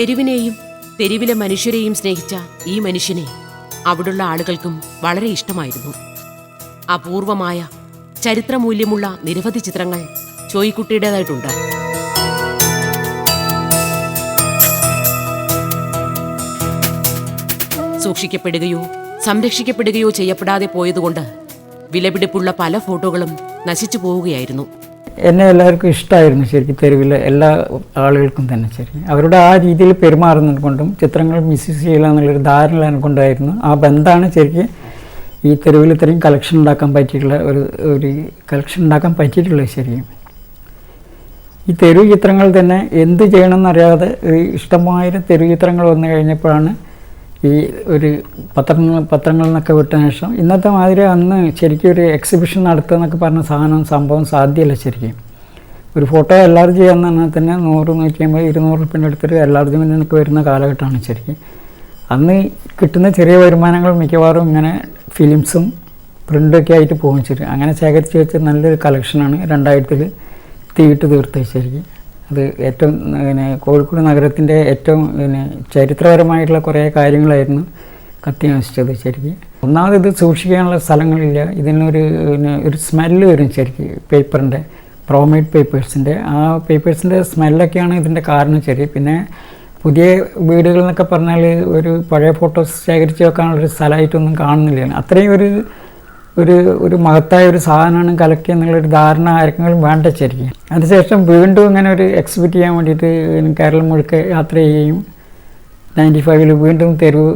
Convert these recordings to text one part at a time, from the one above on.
തെരുവിനെയും തെരുവിലെ മനുഷ്യരെയും സ്നേഹിച്ച ഈ മനുഷ്യനെ അവിടുള്ള ആളുകൾക്കും വളരെ ഇഷ്ടമായിരുന്നു. അപൂർവമായ ചരിത്രമൂല്യമുള്ള നിരവധി ചിത്രങ്ങൾ ചോയ്ക്കുട്ടിയുടേതായിട്ടുണ്ട്. സൂക്ഷിക്കപ്പെടുകയോ സംരക്ഷിക്കപ്പെടുകയോ ചെയ്യപ്പെടാതെ പോയതുകൊണ്ട് വിലപിടിപ്പുള്ള പല ഫോട്ടോകളും നശിച്ചു പോവുകയായിരുന്നു. എന്നെ എല്ലാവർക്കും ഇഷ്ടമായിരുന്നു ശരിക്കും തെരുവിലെ എല്ലാ ആളുകൾക്കും തന്നെ ശരി അവരുടെ ആ രീതിയിൽ പെരുമാറുന്നത് കൊണ്ടും ചിത്രങ്ങൾ മിസ്യൂസ് ചെയ്യില്ല എന്നുള്ളൊരു ധാരണ കൊണ്ടായിരുന്നു. ആ ബന്ധമാണ് ശരിക്കും ഈ തെരുവിൽ ഇത്രയും കളക്ഷൻ ഉണ്ടാക്കാൻ പറ്റിയിട്ടുള്ള ഒരു ഒരു കളക്ഷൻ ഉണ്ടാക്കാൻ പറ്റിയിട്ടുള്ളത് ശരിക്കും. ഈ തെരുവ് ചിത്രങ്ങൾ തന്നെ എന്ത് ചെയ്യണമെന്നറിയാതെ ഇഷ്ടമായ തെരുവ് ചിത്രങ്ങൾ വന്നു കഴിഞ്ഞപ്പോഴാണ് ഈ ഒരു പത്രങ്ങൾ പത്രങ്ങളിൽ നിന്നൊക്കെ വിട്ട ശേഷം ഇന്നത്തെ മാതിരി അന്ന് ശരിക്കും ഒരു എക്സിബിഷൻ നടത്തുക എന്നൊക്കെ പറഞ്ഞ സാധനം സംഭവം സാധ്യമല്ല ശരിക്കും. ഒരു ഫോട്ടോ എല്ലാവരും ചെയ്യാന്ന് പറഞ്ഞാൽ തന്നെ നൂറ് നൂറ്റി അമ്പത് ഇരുന്നൂറ് റുപ്യന്റെ അടുത്തൊരു എല്ലാവരും നിന്നൊക്കെ വരുന്ന കാലഘട്ടമാണ് ശരിക്കും. അന്ന് കിട്ടുന്ന ചെറിയ വരുമാനങ്ങൾ മിക്കവാറും ഇങ്ങനെ ഫിലിംസും പ്രിന്റൊക്കെ ആയിട്ട് പോകും ശരി അങ്ങനെ ശേഖരിച്ച് വെച്ച നല്ലൊരു കളക്ഷനാണ് രണ്ടായിരത്തിൽ തീയിട്ട് തീർത്തത് ശരിക്കും. അത് ഏറ്റവും പിന്നെ കോഴിക്കോട് നഗരത്തിന്റെ ഏറ്റവും പിന്നെ ചരിത്രപരമായിട്ടുള്ള കുറേ കാര്യങ്ങളായിരുന്നു കത്തി നശിച്ചത് ശരിക്കും. ഒന്നാമത് ഇത് സൂക്ഷിക്കാനുള്ള സ്ഥലങ്ങളില്ല. ഇതിനൊരു പിന്നെ ഒരു സ്മെല്ല് വരും ശരിക്കും പേപ്പറിന്റെ പ്രോമേഡ് പേപ്പേഴ്സിന്റെ ആ പേപ്പേഴ്സിന്റെ സ്മെല്ലൊക്കെയാണ് ഇതിന്റെ കാരണം ശരി. പിന്നെ പുതിയ വീടുകൾ എന്നൊക്കെ പറഞ്ഞാൽ ഒരു പഴയ ഫോട്ടോസ് ശേഖരിച്ച് വെക്കാനുള്ളൊരു സ്ഥലമായിട്ടൊന്നും കാണുന്നില്ല. അത്രയും ഒരു ഒരു ഒരു മഹത്തായ ഒരു സാധനമാണ് കലക്കി എന്നുള്ളൊരു ധാരണ ആർക്കെങ്കിലും വേണ്ട ശരിക്കും അതിനുശേഷം വീണ്ടും ഇങ്ങനെ ഒരു എക്സിബിറ്റ് ചെയ്യാൻ വേണ്ടിയിട്ട് കേരളം മുഴുക്കെ യാത്ര ചെയ്യുകയും നയന്റി ഫൈവിൽ വീണ്ടും തെരുവ്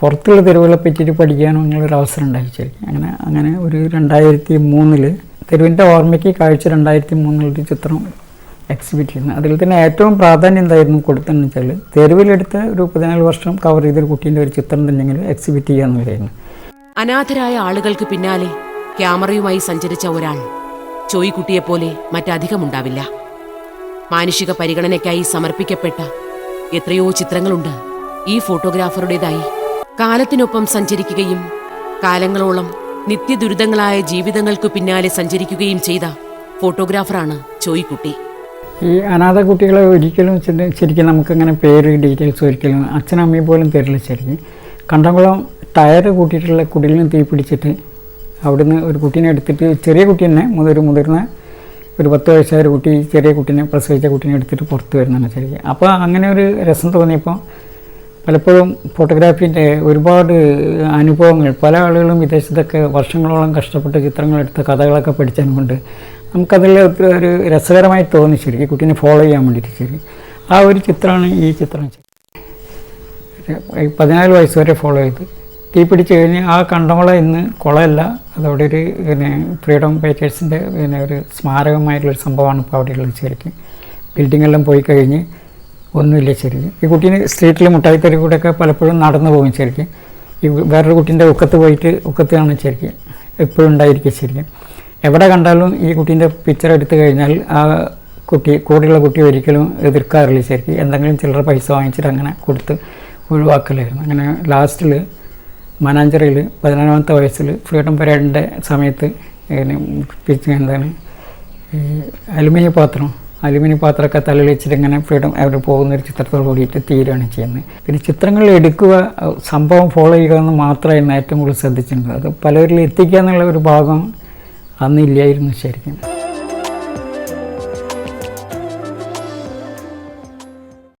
പുറത്തുള്ള തെരുവുകളെ പറ്റിയിട്ട് പഠിക്കാനും അങ്ങനെയൊരു അവസരം ഉണ്ടായി ശരിക്കും അങ്ങനെ അങ്ങനെ ഒരു രണ്ടായിരത്തി മൂന്നിൽ തെരുവിന്റെ ഓർമ്മയ്ക്ക് കാഴ്ച രണ്ടായിരത്തി മൂന്നിലൊരു ചിത്രം എക്സിബിറ്റ് ചെയ്യുന്നത് അതിൽ തന്നെ ഏറ്റവും പ്രാധാന്യം എന്തായിരുന്നു കൊടുത്തതെന്ന് വെച്ചാൽ തെരുവിലെടുത്ത് ഒരു പതിനാല് വർഷം കവർ ചെയ്തൊരു കുട്ടീന്റെ ഒരു ചിത്രം തന്നെങ്കിൽ എക്സിബിറ്റ് ചെയ്യാമെന്ന് അനാഥരായ ആളുകൾക്ക് പിന്നാലെ ക്യാമറയുമായി സഞ്ചരിച്ച ഒരാൾ. ചോയ്ക്കുട്ടിയെപ്പോലെ മറ്റധികമുണ്ടാവില്ല. മാനുഷിക പരിഗണനയ്ക്കായി സമർപ്പിക്കപ്പെട്ട എത്രയോ ചിത്രങ്ങളുണ്ട് ഈ ഫോട്ടോഗ്രാഫറുടേതായി. കാലത്തിനൊപ്പം സഞ്ചരിക്കുകയും കാലങ്ങളോളം നിത്യദുരിതങ്ങളായ ജീവിതങ്ങൾക്കു പിന്നാലെ സഞ്ചരിക്കുകയും ചെയ്ത ഫോട്ടോഗ്രാഫറാണ് ചോയിക്കുട്ടി ഈ അനാഥ കുട്ടികളെ ഒരിക്കലും ശരി- ശരിക്കും നമുക്കങ്ങനെ പേര് ഡീറ്റെയിൽസ് ഒരിക്കലും അച്ഛനും അമ്മയും പോലും തരില്ല ശരിക്കും. കണ്ടംകുളം ടയർ കൂട്ടിയിട്ടുള്ള കുടിലിന് തീ പിടിച്ചിട്ട് അവിടുന്ന് ഒരു കുട്ടീനെ എടുത്തിട്ട് ചെറിയ കുട്ടി തന്നെ മുതിർ മുതിർന്ന ഒരു പത്ത് വയസ്സായ ഒരു കുട്ടി ചെറിയ കുട്ടീനെ പ്രസവിച്ച കുട്ടീനെ എടുത്തിട്ട് പുറത്ത് വരുന്നതാണ് ശരിക്കും അപ്പോൾ അങ്ങനെ ഒരു രസം തോന്നിയപ്പോൾ പലപ്പോഴും ഫോട്ടോഗ്രാഫീന്റെ ഒരുപാട് അനുഭവങ്ങൾ പല ആളുകളും വിദേശത്തൊക്കെ വർഷങ്ങളോളം കഷ്ടപ്പെട്ട് ചിത്രങ്ങൾ എടുത്ത് കഥകളൊക്കെ പഠിച്ചത് കൊണ്ട് നമുക്കതിൽ ഒരു രസകരമായി തോന്നി ശരിക്കും കുട്ടീനെ ഫോളോ ചെയ്യാൻ വേണ്ടിയിട്ട് ശരി. ആ ഒരു ചിത്രമാണ് ഈ ചിത്രം. പതിനാല് വയസ്സ് വരെ ഫോളോ ചെയ്ത്. തീ പിടിച്ച് കഴിഞ്ഞ് ആ കണ്ടമുള ഇന്ന് കുളമല്ല അതവിടെ ഒരു പിന്നെ ഫ്രീഡം ഫൈറ്റേഴ്സിന്റെ പിന്നെ ഒരു സ്മാരകമായിട്ടുള്ളൊരു സംഭവമാണ് ഇപ്പോൾ അവിടെയുള്ളത് ശരിക്കും. ബിൽഡിങ്ങെല്ലാം പോയി കഴിഞ്ഞ് ഒന്നുമില്ല ശരിക്കും. ഈ കുട്ടീനെ സ്ട്രീറ്റിൽ മുട്ടായിത്തെരു കൂടെയൊക്കെ പലപ്പോഴും നടന്നു പോകും ശരിക്കും. ഈ വേറൊരു കുട്ടീന്റെ ഉക്കത്ത് പോയിട്ട് ഉക്കത്ത് കാണും ശരിക്കും എപ്പോഴും ഉണ്ടായിരിക്കും ശരിക്കും. എവിടെ കണ്ടാലും ഈ കുട്ടീന്റെ പിക്ചർ എടുത്തു കഴിഞ്ഞാൽ ആ കുട്ടി കൂടെയുള്ള കുട്ടി ഒരിക്കലും എതിർക്കാറില്ല ശരിക്കും. എന്തെങ്കിലും ചിലർ പൈസ വാങ്ങിച്ചിട്ട് അങ്ങനെ കൊടുത്ത് ഒഴിവാക്കലായിരുന്നു. അങ്ങനെ ലാസ്റ്റിൽ മനാഞ്ചിറയിൽ പതിനാലാമത്തെ വയസ്സിൽ ഫ്രീഡം പരേഡിന്റെ സമയത്ത് പിന്നെ എന്താണ് അലുമിനിയ പാത്രം അലുമിനിയം പാത്രമൊക്കെ തലയിൽ വെച്ചിട്ട് ഇങ്ങനെ ഫ്രീഡം അവർ പോകുന്ന ഒരു ചിത്രത്തോട് കൂടിയിട്ട് തീരുകയാണ് ചെയ്യുന്നത്. പിന്നെ ചിത്രങ്ങൾ എടുക്കുക സംഭവം ഫോളോ ചെയ്യുക എന്ന് മാത്രമായിരുന്നു ഏറ്റവും കൂടുതൽ ശ്രദ്ധിച്ചിട്ടുണ്ട് അത് പലവരിൽ എത്തിക്കുക എന്നുള്ള ഒരു ഭാഗം അന്നില്ലായിരുന്നു ശരിക്കും.